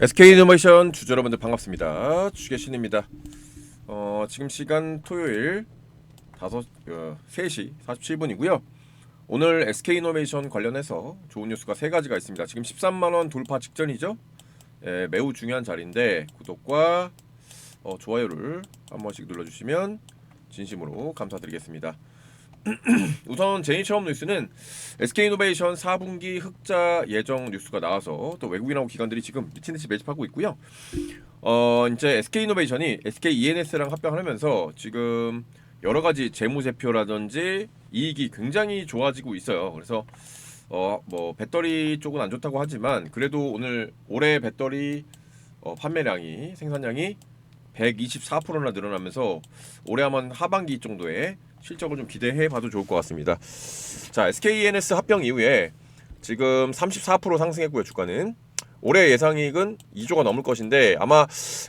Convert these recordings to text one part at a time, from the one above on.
SK 이노베이션 주주 여러분들 반갑습니다. 주계신입니다. 어, 지금 시간 토요일 5 어, 3시 47분이고요. 오늘 SK 이노베이션 관련해서 좋은 뉴스가 세 가지가 있습니다. 지금 13만 원 돌파 직전이죠. 예, 매우 중요한 자리인데 구독과 어, 좋아요를 한 번씩 눌러주시면 진심으로 감사드리겠습니다. 우선 제일 처음 뉴스는 SK이노베이션 4분기 흑자 예정 뉴스가 나와서 또 외국인하고 기관들이 지금 미친 듯이 매집하고 있고요. 어 이제 SK이노베이션이 SKENS랑 합병하면서 지금 여러 가지 재무제표라든지 이익이 굉장히 좋아지고 있어요. 그래서 어 뭐 배터리 쪽은 안 좋다고 하지만 그래도 오늘 올해 배터리 어, 판매량이 생산량이 124%나 늘어나면서 올해 한번 하반기 정도의 실적을 좀 기대해 봐도 좋을 것 같습니다. 자, SKENS 합병 이후에 지금 34% 상승했고요, 주가는. 올해 예상이익은 2조가 넘을 것인데 아마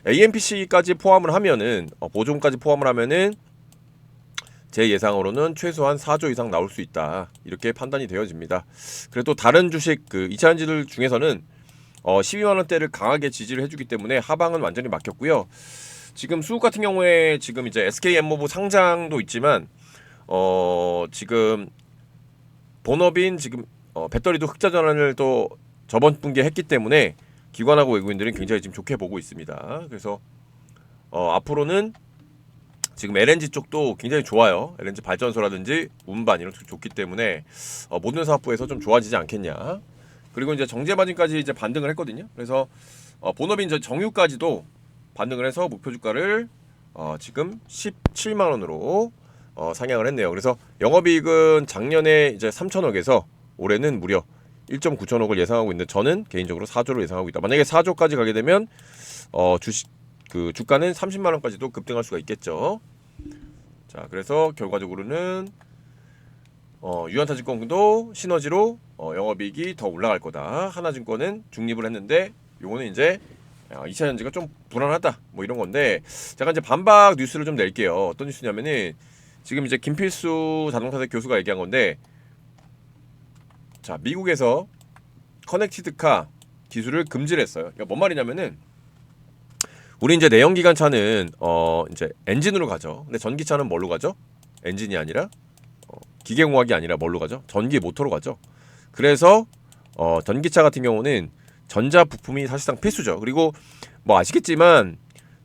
AMPC까지 포함을 하면은 어, 보존까지 포함을 하면은 제 예상으로는 최소한 4조 이상 나올 수 있다 이렇게 판단이 되어집니다. 그래도 다른 주식 그 2차전지들 중에서는 어, 12만 원대를 강하게 지지를 해주기 때문에 하방은 완전히 막혔고요. 지금 수급 같은 경우에 지금 이제 SK 엠모브 상장도 있지만 어 지금 본업인 지금 어, 배터리도 흑자 전환을 또 저번 분기에 했기 때문에 기관하고 외국인들은 굉장히 지금 좋게 보고 있습니다. 그래서 어, 앞으로는 지금 LNG 쪽도 굉장히 좋아요. LNG 발전소라든지 운반 이런 쪽 좋기 때문에 어, 모든 사업부에서 좀 좋아지지 않겠냐. 그리고 이제 정제 마진까지 이제 반등을 했거든요. 그래서 어, 본업인 저 정유까지도 반등을 해서 목표 주가를 어, 지금 17만 원으로 어, 상향을 했네요. 그래서 영업이익은 작년에 이제 3천억에서 올해는 무려 1.9천억을 예상하고 있는데 저는 개인적으로 4조를 예상하고 있다. 만약에 4조까지 가게 되면 어, 주식 그 주가는 30만 원까지도 급등할 수가 있겠죠. 자, 그래서 결과적으로는 어, 유한타증권도 시너지로 어, 영업이익이 더 올라갈 거다. 하나증권은 중립을 했는데 요거는 이제 어, 2차 전지가 좀 불안하다. 뭐 이런 건데 제가 이제 반박 뉴스를 좀 낼게요. 어떤 뉴스냐면은 지금 이제 김필수 자동차대 교수가 얘기한 건데 자 미국에서 커넥티드카 기술을 금지를 했어요. 그러니까 뭔 말이냐면은 우리 이제 내연기관차는 어 이제 엔진으로 가죠. 근데 전기차는 뭘로 가죠? 엔진이 아니라 어, 기계공학이 아니라 뭘로 가죠? 전기 모터로 가죠. 그래서 어 전기차 같은 경우는 전자 부품이 사실상 필수죠. 그리고 뭐 아시겠지만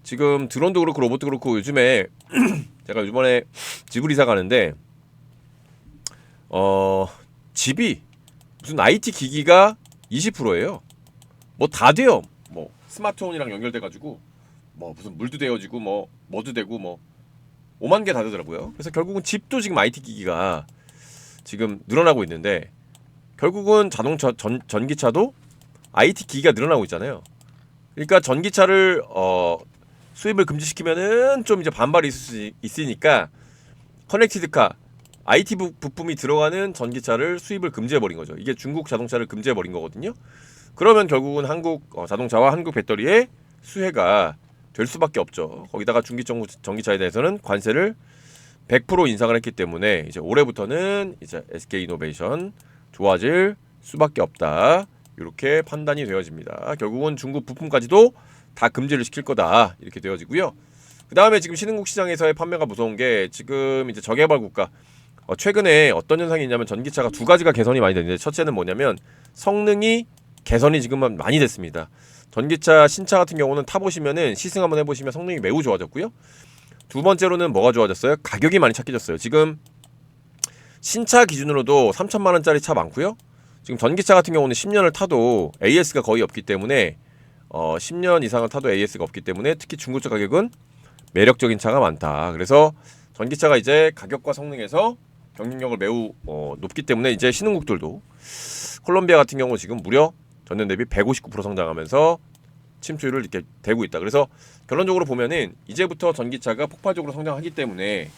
지금 드론도 그렇고 로봇도 그렇고 요즘에 제가 이번에 집을 이사 가는데 어 집이 무슨 IT 기기가 20%예요. 뭐 다 돼요. 뭐 스마트폰이랑 연결돼 가지고 뭐 무슨 물도 데워지고 뭐 뭐도 되고 뭐 5만 개 다 되더라고요. 그래서 결국은 집도 지금 IT 기기가 지금 늘어나고 있는데 결국은 자동차 전, 전기차도 IT 기기가 늘어나고 있잖아요. 그러니까 전기차를 어 수입을 금지시키면은 좀 이제 반발이 있을 수 있으니까 커넥티드카 IT 부, 부품이 들어가는 전기차를 수입을 금지해 버린 거죠. 이게 중국 자동차를 금지해 버린 거거든요. 그러면 결국은 한국 어, 자동차와 한국 배터리의 수혜가 될 수밖에 없죠. 거기다가 중기 정- 전기차에 대해서는 관세를 100% 인상을 했기 때문에 이제 올해부터는 이제 SK 이노베이션 좋아질 수밖에 없다. 이렇게 판단이 되어집니다. 결국은 중국 부품까지도 다 금지를 시킬 거다 이렇게 되어지고요. 그 다음에 지금 신흥국 시장에서의 판매가 무서운 게 지금 이제 저개발 국가 어, 최근에 어떤 현상이 있냐면 전기차가 두 가지가 개선이 많이 됐는데 첫째는 뭐냐면 성능이 개선이 지금은 많이 됐습니다. 전기차 신차 같은 경우는 타보시면은 시승 한번 해보시면 성능이 매우 좋아졌고요. 두 번째로는 뭐가 좋아졌어요? 가격이 많이 착해졌어요. 지금 신차 기준으로도 3천만 원짜리 차 많고요. 지금 전기차 같은 경우는 10년을 타도 AS가 거의 없기 때문에 어 10년 이상을 타도 AS가 없기 때문에 특히 중고차 가격은 매력적인 차가 많다. 그래서 전기차가 이제 가격과 성능에서 경쟁력을 매우 어, 높기 때문에 이제 신흥국들도 콜롬비아 같은 경우 지금 무려 전년 대비 159% 성장하면서 침투율을 이렇게 대고 있다. 그래서 결론적으로 보면은 이제부터 전기차가 폭발적으로 성장하기 때문에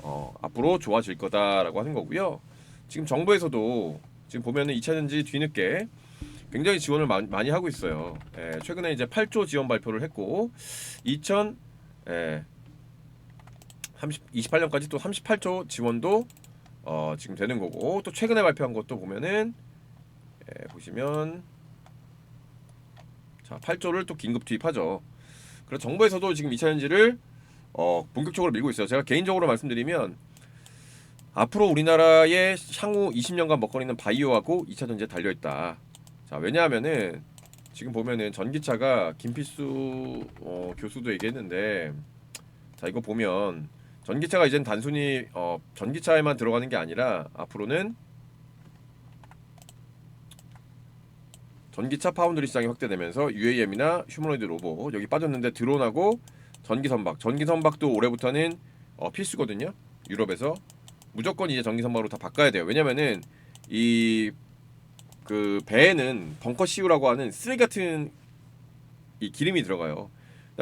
어, 앞으로 좋아질 거다라고 하는 거고요. 지금 정부에서도 지금 보면은 2차전지 뒤늦게 굉장히 지원을 마- 많이 하고 있어요. 예, 최근에 이제 8조 지원 발표를 했고 2000 예, 30, 28년까지 또 38조 지원도 어, 지금 되는 거고 또 최근에 발표한 것도 보면은 예, 보시면 자 8조를 또 긴급 투입하죠. 그래서 정부에서도 지금 2차 전지를 어, 본격적으로 밀고 있어요. 제가 개인적으로 말씀드리면 앞으로 우리나라의 향후 20년간 먹거리는 바이오하고 2차 전지에 달려 있다. 자 왜냐하면은 지금 보면은 전기차가 김필수 어, 교수도 얘기했는데 자 이거 보면 전기차가 이젠 단순히 어, 전기차에만 들어가는 게 아니라 앞으로는 전기차 파운드리 시장이 확대되면서 UAM이나 휴머노이드 로봇 여기 빠졌는데 드론하고 전기 선박. 전기 선박도 올해부터는 어, 필수거든요. 유럽에서 무조건 이제 전기 선박으로 다 바꿔야 돼요 왜냐면은 이 그 배에는 벙커 CU라고 하는 쓰레기 같은 이 기름이 들어가요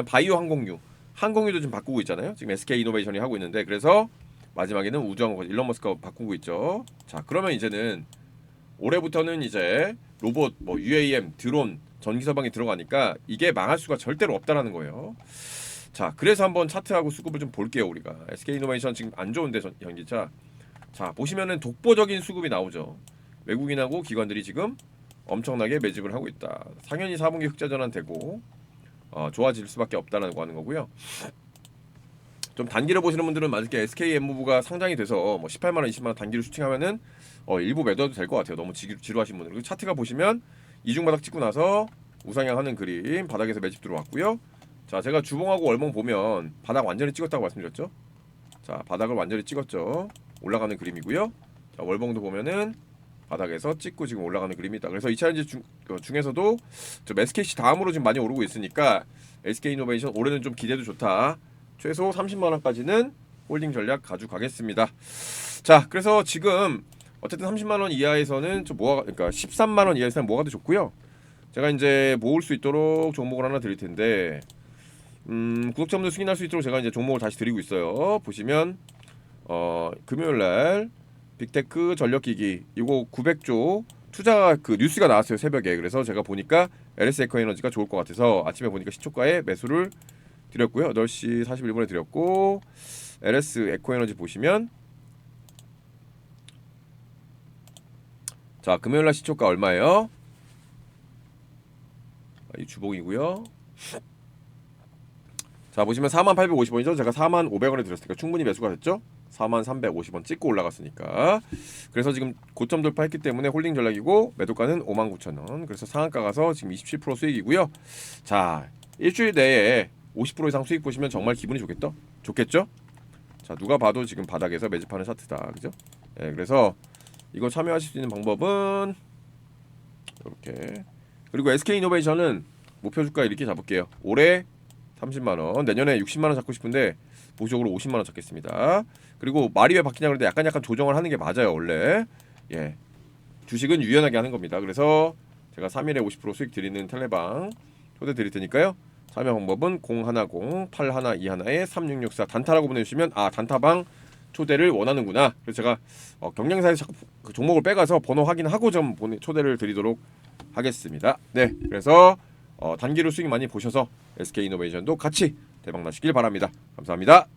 바이오 항공유 항공유도 좀 바꾸고 있잖아요 지금 SK 이노베이션이 하고 있는데 그래서 마지막에는 우주항공 일론 머스크가 바꾸고 있죠 자 그러면 이제는 올해부터는 이제 로봇, 뭐 UAM, 드론, 전기 서방이 들어가니까 이게 망할 수가 절대로 없다라는 거예요. 자, 그래서 한번 차트하고 수급을 좀 볼게요 우리가. SK 이노베이션 지금 안 좋은데 전- 현기차. 자, 보시면은 독보적인 수급이 나오죠. 외국인하고 기관들이 지금 엄청나게 매집을 하고 있다. 당연히 4분기 흑자 전환되고 어, 좋아질 수밖에 없다라고 하는 거고요. 좀 단기를 보시는 분들은 만약에 SK 엠무브가 상장이 돼서 뭐 18만 원, 20만 원 단기로 슈팅하면은 어, 일부 매도해도 될 것 같아요. 너무 지, 지루하신 분들. 그리고 차트가 보시면 이중 바닥 찍고 나서 우상향하는 그림 바닥에서 매집 들어왔고요. 자, 제가 주봉하고 월봉 보면 바닥 완전히 찍었다고 말씀드렸죠. 자, 바닥을 완전히 찍었죠. 올라가는 그림이고요. 자, 월봉도 보면은 바닥에서 찍고 지금 올라가는 그림이다. 그래서 이 차인지 중, 어, 중에서도 좀 SKC 다음으로 지금 많이 오르고 있으니까 SK 이노베이션 올해는 좀 기대도 좋다. 최소 30만 원까지는 홀딩 전략 가져가겠습니다. 자, 그래서 지금 어쨌든 30만 원 이하에서는 좀 모아 그러니까 13만 원 이하에서는 모아도 좋고요. 제가 이제 모을 수 있도록 종목을 하나 드릴 텐데 음, 구독자분들 승인할 수 있도록 제가 이제 종목을 다시 드리고 있어요. 보시면 어, 금요일 날 빅테크 전력기기 이거 900조 투자 그 뉴스가 나왔어요 새벽에 그래서 제가 보니까 LS 에코에너지가 좋을 것 같아서 아침에 보니까 시초가에 매수를 드렸고요 8시 41분에 드렸고 LS 에코에너지 보시면 자 금요일날 시초가 얼마예요? 아, 이 주봉이고요. 자 보시면 4850원이죠. 제가 4500원에 드렸으니까 충분히 매수가 됐죠. 4350원 찍고 올라갔으니까. 그래서 지금 고점 돌파했기 때문에 홀딩 전략이고 매도가는 59,000원. 그래서 상한가 가서 지금 27% 수익이고요. 자 일주일 내에 50% 이상 수익 보시면 정말 기분이 좋겠죠? 좋겠죠? 자 누가 봐도 지금 바닥에서 매집하는 차트다. 그죠? 예 그래서 이거 참여하실 수 있는 방법은 이렇게. 그리고 SK 이노베이션은 목표 주가 이렇게 잡을게요. 올해 30만 원, 내년에 60만 원 잡고 싶은데 보수적으로 50만 원 잡겠습니다. 그리고 말이 왜 바뀌냐 그러는데 약간 약간 조정을 하는 게 맞아요 원래. 예, 주식은 유연하게 하는 겁니다. 그래서 제가 3일에 50% 수익 드리는 텔레방 초대 드릴 테니까요. 참여 방법은 010 8121에 3664 단타라고 보내주시면 아 단타방 초대를 원하는구나. 그래서 제가 어, 경쟁사에서 자꾸 그 종목을 빼가서 번호 확인하고 좀 보내, 초대를 드리도록 하겠습니다. 네, 그래서 어, 단기로 수익 많이 보셔서 SK 이노베이션도 같이 대박 나시길 바랍니다. 감사합니다.